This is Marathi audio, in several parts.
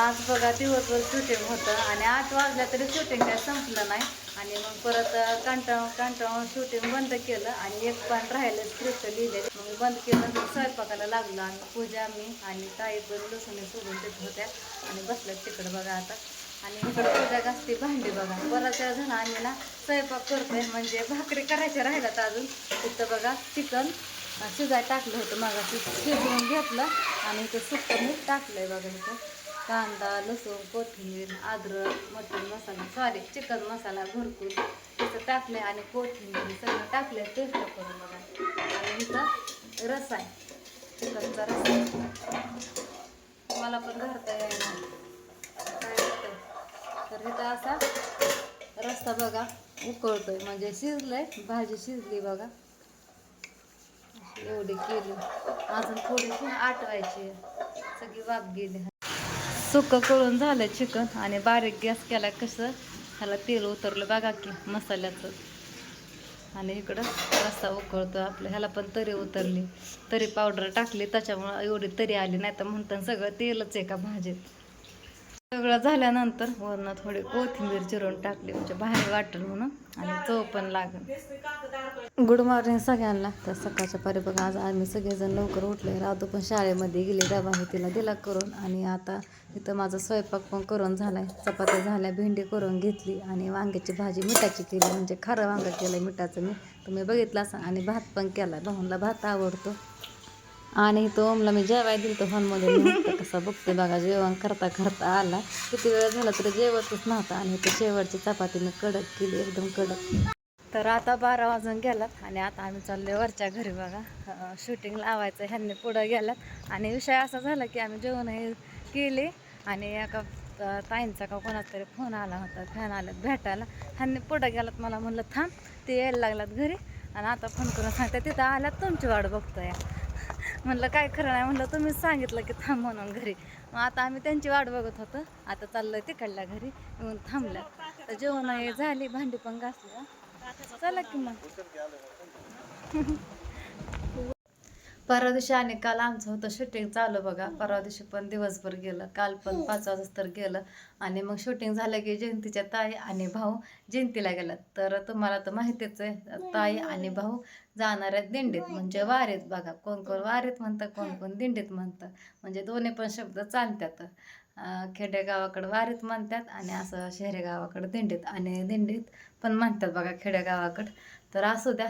आज बघा दिवसभर शूटिंग होतं आणि आठ वाजल्या तरी शूटिंग काय संपलं नाही. आणि मग परत कंटाळून कंटाळून शूटिंग बंद केलं आणि एक पण राहिलं स्क्रिप्ट लिहिले मग बंद केलं नंतर स्वयंपाकाला लागलो आम्ही पूजा मी आणि ताई पण लसूण सोडून देत होत्या. आणि बसल्यात तिकडं बघा आता. आणि इकडं पूजा घासते भांडी बघा. बराच वेळा झाला आम्ही ना स्वयंपाक करतोय म्हणजे भाकरी करायच्या राहिल्यात अजून. तिथं बघा चिकन शिजाय टाकलं होतं मग शिजवून घेतलं आणि इथं सुक्क मीठ टाकलंय बघा इथं. कांदा लसूण कोथिंबीर अद्रक मटण मसाला सॉरी चिकन मसाला भरपूर. तिथं टाकले आणि कोथिंबीर सगळं टाकले टेस्ट करून बघा. आणि इथं रस आहे. चिकनचा रस मला पण घरता येईना काय तर इथं असा रस्ता बघा उकळतोय. म्हणजे शिजलंय भाजी शिजली बघा. एवढी केली. अजून थोडीशी आटवायची सगळी वाफ गेली. सुकं करून झालं चिकन आणि बारीक गॅस केला कसं? ह्याला तेल उतरलं बघा की मसाल्याचं. आणि इकडं रस्सा उकळतो आपल्या ह्याला पण तरी उतरली. तरी पावडर टाकली त्याच्यामुळं एवढी तरी आली नाही तर म्हणतात सगळं तेलच आहे का भाजीत? सगळं झाल्यानंतर वरनं थोडी कोथिंबीर चिरून टाकली म्हणजे बाहेर वाटेल म्हणून आणि चव पण लागेल. गुड मॉर्निंग सगळ्यांना. तर सकाळच्या पारी बघा आज आम्ही सगळेजण लवकर उठले राहतो पण शाळेमध्ये गेले डबा हे तिला दिला करून आणि आता इथं माझा स्वयंपाक पण करून झालाय. चपात्या झाल्या भेंडी करून घेतली आणि वांग्याची भाजी मिठाची केली म्हणजे खारं वांगं केलं मिठाचं मी. तुम्ही बघितलं असं आणि भात पण केला भाऊनला भात आवडतो. आणि तो ओमला मी जेवाय दिल तो हॉलमध्ये कसा कसं बघते बघा जेवण करता करता आला. किती वेळ झाला तरी जेवतच नव्हता आणि ते शेवटची चपातीने कडक केली एकदम कडक. तर आता बारा वाजून गेलात आणि आता आम्ही चाललो वरच्या घरी बघा. शूटिंग लावायचं ह्यांनी पुढं गेलात. आणि विषय असा झाला की आम्ही जेवणही केले आणि एका ताईंचा का कोणाचा तरी फोन आला होता फॅन आल्यात भेटायला. ह्यांनी पुढं गेलात मला म्हणलं थांब ते यायला लागलात घरी. आणि आता फोन करून सांगते तिथं आल्यात तुमची वाट बघतोय. म्हणलं काय खरं नाही. म्हणलं तुम्हीच सांगितलं की थांब म्हणून घरी. मग आता आम्ही त्यांची वाट बघत होतो. आता चाललं तिकडल्या घरी. येऊन थांबल्या तर जेवण हे झाली भांडी पण घासली चला की मग. परवा दिवशी आणि काल आमचं होतं शूटिंग चालू बघा. परवा दिवशी पण दिवसभर गेलं. काल पण पाच वाजता तर गेलं. आणि मग शूटिंग झालं की जयंतीच्या ताई आणि भाऊ जयंतीला गेलात. तर तुम्हाला तर माहितीच आहे ताई आणि भाऊ जाणार आहेत दिंडीत. म्हणजे वारीत बघा. कोण कोण वारीत म्हणतं कोण कोण दिंडीत म्हणतं. म्हणजे दोन्ही पण शब्द चालतात खेडेगावाकडं वारीत म्हणतात आणि असं शहरी गावाकडं दिंडीत. आणि दिंडीत पण म्हणतात बघा खेडेगावाकडं. तर असू द्या.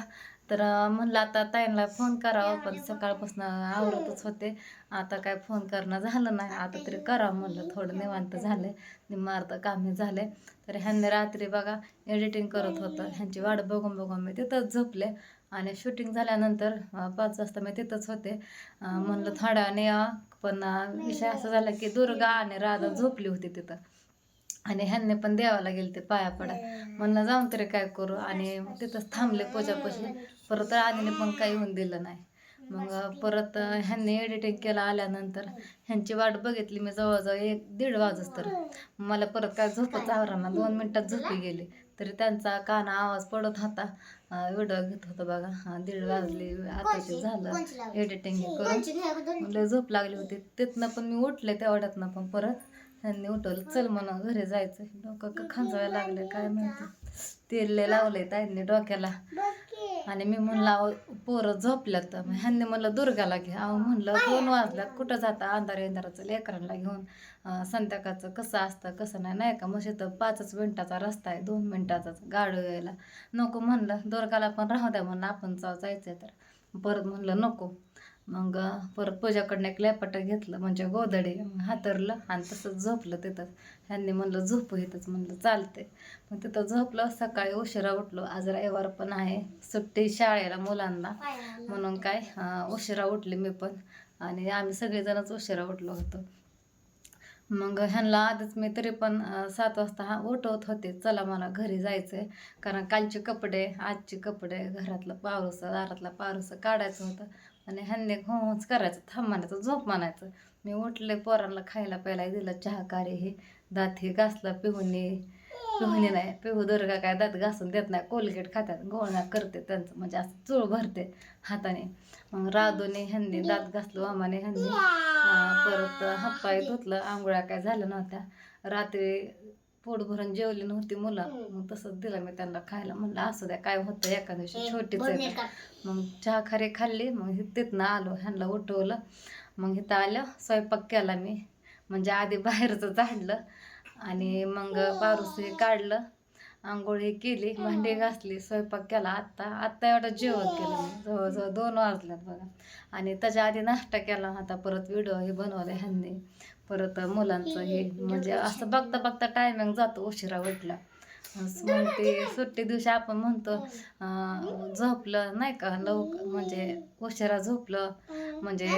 तर म्हणलं आता ताईंना फोन करावा पण सकाळपासून आवरतच होते. आता काय फोन करणं झालं नाही. आता तरी करावं म्हणलं थोडं निवांत झालं निम्मार्थ कामे झाले. तर ह्यांनी रात्री बघा एडिटिंग करत होतं. ह्यांची वाट बघून बघून मी तिथंच झोपले. आणि शूटिंग झाल्यानंतर पाच वाजता मी तिथंच होते. म्हणलं थोड्या यावं. पण विषय असा झाला की दुर्गा आणि राधा झोपली होती तिथं. आणि ह्यांनी पण देवाला गेले ते पाया पडा म्हणलं जाऊन तरी काय करू? आणि तिथंच थांबले पूजापाशी. परत राणीने पण काही होऊन दिलं नाही. मग परत ह्यांनी एडिटिंग केलं आल्यानंतर ह्यांची वाट बघितली मी जवळजवळ एक दीड वाजच तर. मला परत काय झोपच आवरांना दोन मिनटात झोपी गेली. तरी त्यांचा काना आवाज पडत होता. व्हिडिओ घेत होता बघा. हा, दीड वाजली आताचे झालं एडिटिंग करून. लय झोप लागली होती. तिथनं पण मी उठले तेवढ्यातनं पण परत ह्यांनी उठवलं. चल म्हणून घरी जायचं डोकं का खांजवायला लागले काय माहिती. तेल लय लावलंय ताईंनी डोक्याला. आणि मी म्हणलं अहो, पोरं झोपल्यात. ह्यांनी म्हणलं दुर्गाला घे. अहो म्हणलं दोन वाजल्यात? कुठं जाता? अंधार अंधाराचं लेकरांना घेऊन संध्याकाळचं कसं असतं कसं नाही? नाही का? मग तर पाचच मिनिटाचा रस्ता आहे दोन मिनिटाचाच गाडी यायला. नको म्हणलं दुर्गाला पण राहू द्या म्हणलं आपण जाऊ जायचं तर. परत म्हणलं नको. मग परत पूजाकडनं एक लेपाटं घेतलं म्हणजे गोधडे मग हातरलं आणि तसंच झोपलं तिथं ह्यांनी म्हणलं झोपू इथंच. म्हणलं चालते मग तिथं झोपलं सकाळी उशिरा उठलो. आज रविवार पण आहे सुट्टी शाळेला मुलांना. म्हणून काय उशिरा उठले मी पण. आणि आम्ही सगळेजणच उशिरा उठलो होतो. मग ह्यांना आधीच मी तरी पण सात वाजता हा उठवत होते. चला मला घरी जायचं आहे कारण कालचे कपडे आजचे कपडे घरातलं पारुसं दारातलं पारुसं काढायचं होतं. आणि ह्यांनी होच करायचं थांब म्हणायचं झोप म्हणायचं. मी उठले पोरांना खायला प्यायला दिलं चहा कारे हे दात हे घासलं पिहुनी पिहुनी नाही. पिहू दुर्गा काय दात घासून देत नाही कोलगेट खात्यात गोळण्या करते त्यांचं म्हणजे असं चूळ भरते हाताने. मग राधूने ह्यांनी दात घासलो आम्हाने ह्यांनी परत हातपाय धुतलं आंघोळ्या काय झाल्या नव्हत्या. रात्री पोट भरून जेवली नव्हती मुलं. मग तसंच दिलं मी त्यांना खायला. म्हणलं असू द्या काय होतं एका दिवशी छोटीच. मग चहा खारी खाल्ली. मग हि- तिथनं आलो ह्यांना उठवलं. मग इथं आलं स्वयंपाक केला मी. म्हणजे आधी बाहेरचं झाडलं. आणि मग पारूस हे काढलं. आंघोळ हे केली भांडी घासली स्वयंपाक केला. आत्ता आत्ता एवढं जेवण केलं जवळजवळ दोन वाजल्यात बघा. आणि त्याच्या आधी नाश्ता केला होता परत व्हिडिओ हे बनवले ह्यांनी. परत मुलांचं हे म्हणजे असं बघता बघता टायमिंग जातो उशिरा उठला. मग ते सुट्टी दिवशी आपण म्हणतो अं, झोपलं नाही का? लवकर म्हणजे उशिरा झोपलं. म्हणजे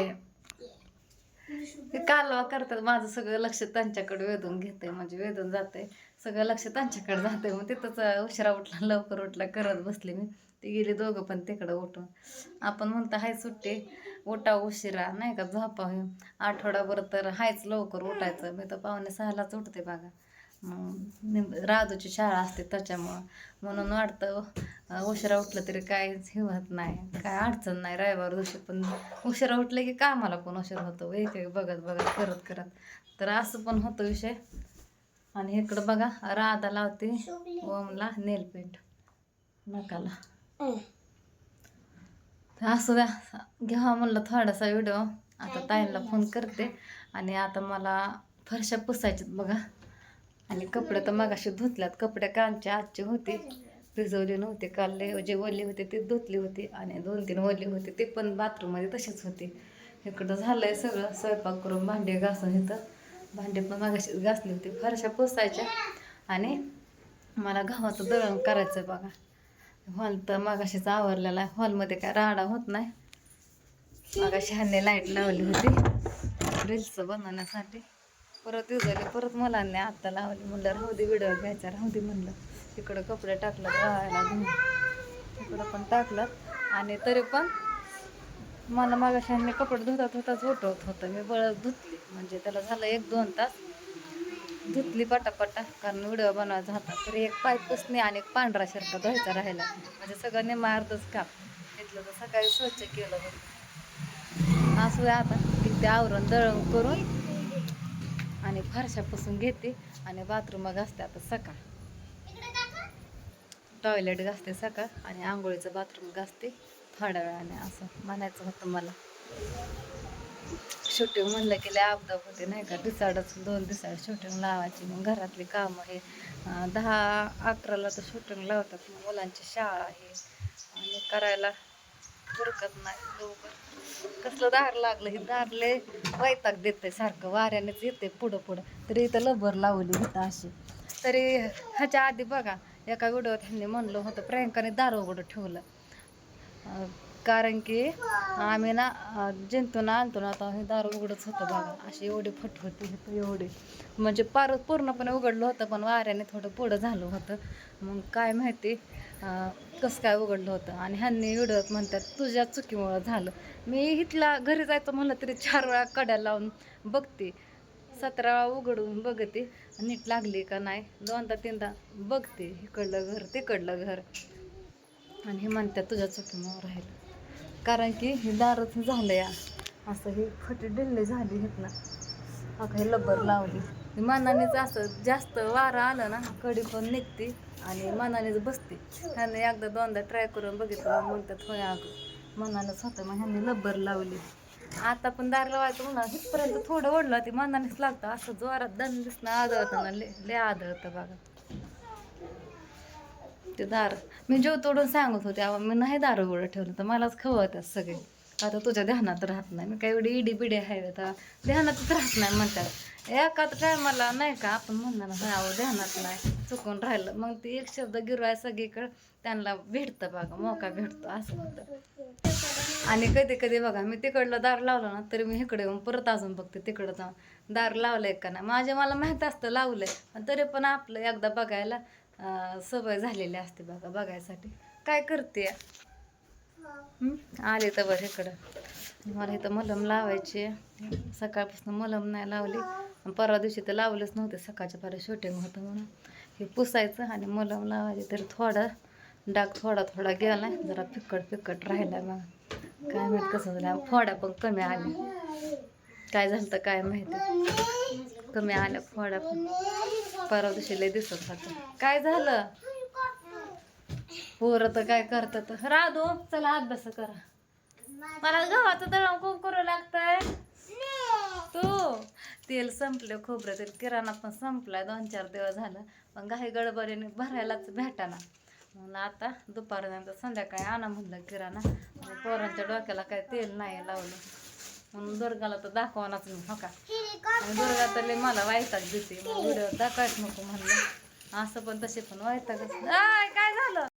कालवा करतात. माझं सगळं लक्ष त्यांच्याकडे वेधून घेते म्हणजे वेधून जाते सगळं लक्ष त्यांच्याकडे जाते मग तिथंच उशिरा उठला लवकर उठला करत बसले मी. ते गेले दोघं पण तिकडं उठून. आपण म्हणतो हाय सुट्टी उठा उशिरा. नाही का झोपावे आठवडाभर तर हायच लवकर उठायचं. मी तर पावणे सहालाच उठते बघा. मग राधूची शाळा असते त्याच्यामुळं म्हणून वाटतं उशिरा उठलं तरी काहीच हे होत नाही. काय अडचण नाही रविवार दिवशी पण उशिरा उठलं की कामाला पण उशीर होतो. एक एक बघत बघत करत करत. तर असं पण होतं विषय. आणि इकडं बघा राधा लावते ओमला नेल पेंट नकाला असू द्या घ्यावा म्हणलं थोडासा व्हिडिओ आता ताईंना फोन करते. आणि आता मला फरशा पुसायच्यात बघा. आणि कपडे तर मगाशी धुतल्यात. कपडे कालचे आजचे होते? भिजवले नव्हते काल जे ओले होते ते धुतले होते आणि दोन तीन ओले होते ते पण बाथरूममध्ये तसेच होते. इकडं झालंय सगळं स्वयंपाक करून भांडे घासून इथं. भांडे पण मागाशीच घासले होते फरशा पोसायच्या आणि मला घावाचं दळण करायचं आहे बघा. हॉल तर मागाशीच आवरलेला आहे. हॉलमध्ये काय राडा होत नाही. मागाशी ह्याने लाइट लावली होती. रील्स बनवण्यासाठी. परत उजवले परत मुलांनी आत्ता लावली. म्हणलं राहू दे व्हिडिओ घ्यायचा राहू दे म्हणलं. तिकडं कपडे टाकलं राहायला धुवून तिकडं पण टाकलं. आणि तरी पण मला मागाशाने कपडे धुतात धुताच उठवत होतं. मी बळत धुतली. म्हणजे त्याला झालं एक दोन तास. धुतली पटापटा कारण व्हिडिओ बनवायचा होता. तर एक पाय पुसणे आणि एक पांढरा शर्ट धुवायचा राहिला. म्हणजे सगळं निम्मा अर्धच काम. घेतलं तर सकाळी स्वच्छ केलं असू असं आता. की ते आवरण दळण करून आणि फरशा पुसून घेते आणि बाथरूम घासते आता सकाळ. टॉयलेट घासते सकाळ आणि आंघोळीचं बाथरूम घासते थोड्या वेळाने असं म्हणायचं होतं मला. शूटिंग म्हणलं की लय अपदा होते नाही का? दिसाडच दोन दिसाड शूटिंग लावायची मग घरातली कामं हे. दहा अकराला तर शूटिंग लावतात मग मुलांची शाळा आहे. आणि करायला फुरकत नाही लवकर कसलं दार लागलं हे दारले वैताग देते सारखं वाऱ्यानेच येते पुढं पुढं. तरी इथं लबर लावली होतं अशी. तरी ह्याच्या आधी बघा एका व्हिडिओत ह्यांनी म्हणलं होतं प्रियंकाने दार उघडं ठेवलं. कारण की आम्ही ना जिंतून आणतो ना आता हे दार उघडच होतं बघा. अशी एवढी फट होती एवढी. म्हणजे पार पूर्णपणे उघडलं होतं पण वाऱ्याने थोडं पुढं झालं होतं. मग काय माहिती कसं काय उघडलं होतं. आणि ह्यांनी उडत म्हणतात तुझ्या चुकीमुळं झालं. मी इथला घरी जायचं म्हणलं तरी चार वेळा कड्या लावून बघते. सतरा वेळा उघडून बघते. नीट लागली का नाही? दोनदा तीनदा बघते. इकडलं घर तिकडलं घर. आणि हे म्हणतात तुझ्या चुकीमुळं राहिलं. कारण की हे दारच झालं या असं हे फटी डिल्ले झाली ना. अगं हे लब्बर लावली. मनानेच असं जास्त वारा आलं ना कडी पण निघते आणि मनानेच बसते. ह्याने एकदा दोनदा ट्राय करून बघितलं मग त्यात होय अगं. मनानेच होतं मग ह्यांनी लब्बर लावली. आता पण दार लावायचं म्हणा इथपर्यंत थोडं ओढलं ते मनानेच लागतं. असं जोरात दण दिसणं आदळतं ना ले लय आदळतं बघा. ते दार. मी जेव तोडून सांगत होते अहो मी नाही दार उघडं ठेवलं तर मलाच खवळतात सगळे. आता तुझ्या ध्यानात राहत नाही. मी काय एवढी इडी बिडी आहे आता ध्यानातच राहत नाही म्हणतात. एका टायमाला नाही का आपण म्हणणार ना अहो ध्यानात नाही चुकून राहिलं. मग ते एक शब्द गिरवाय सगळीकडं त्यांना भेटतं बघा मोका भेटतो असं म्हणतं आणि कधी कधी बघा मी तिकडलं दार लावलं ना तरी मी इकडे येऊन परत अजून बघते तिकडं जाऊन. दार लावलंय का नाही? माझे मला माहीत असतं लावलंय. पण तरी पण आपलं एकदा बघायला सवय झालेली असते बघा बघायसाठी. काय करते? आले तर बरं इकडं. मला इथं मलम लावायची सकाळपासून मलम नाही लावली. परवा दिवशी तर लावलंच नव्हते सकाळच्या पारा शूटिंग होतं म्हणून. हे पुसायचं आणि मलम लावायचे. तरी थोडा डाग थोडा थोडा गेला. जरा फिक्कट फिक्कट राहिला मग काय माहीत कसं झालं. फोड्या पण कमी आल्या. काय झालं तर काय माहिती. कमी आल्या फोड्या पण. परवा दिवशी लय दिसत होत. काय झालं? पोरं तर काय करतात. राधू चला अभ्यास करा. मला गव्हाचं दळण कोण करू लागतंय. तू? तेल संपलं खोबरं तेल किराणा पण संपलाय. दोन चार दिवस झालं. पण काही गडबडीने भरायलाच भेटाना. म्हणून आता दुपारनंतर संध्याकाळी आणा म्हणलं किराणा. पोरांच्या डोक्याला काय तेल नाही लावलं. म्हणून दुर्गाला तर दाखवणाच नाही हो का? दुर्गा तर लय मला वायताच देते. व्हिडिओ दाखवायच नको म्हणलं. असं पण तसे पण वायतागच काय झालं?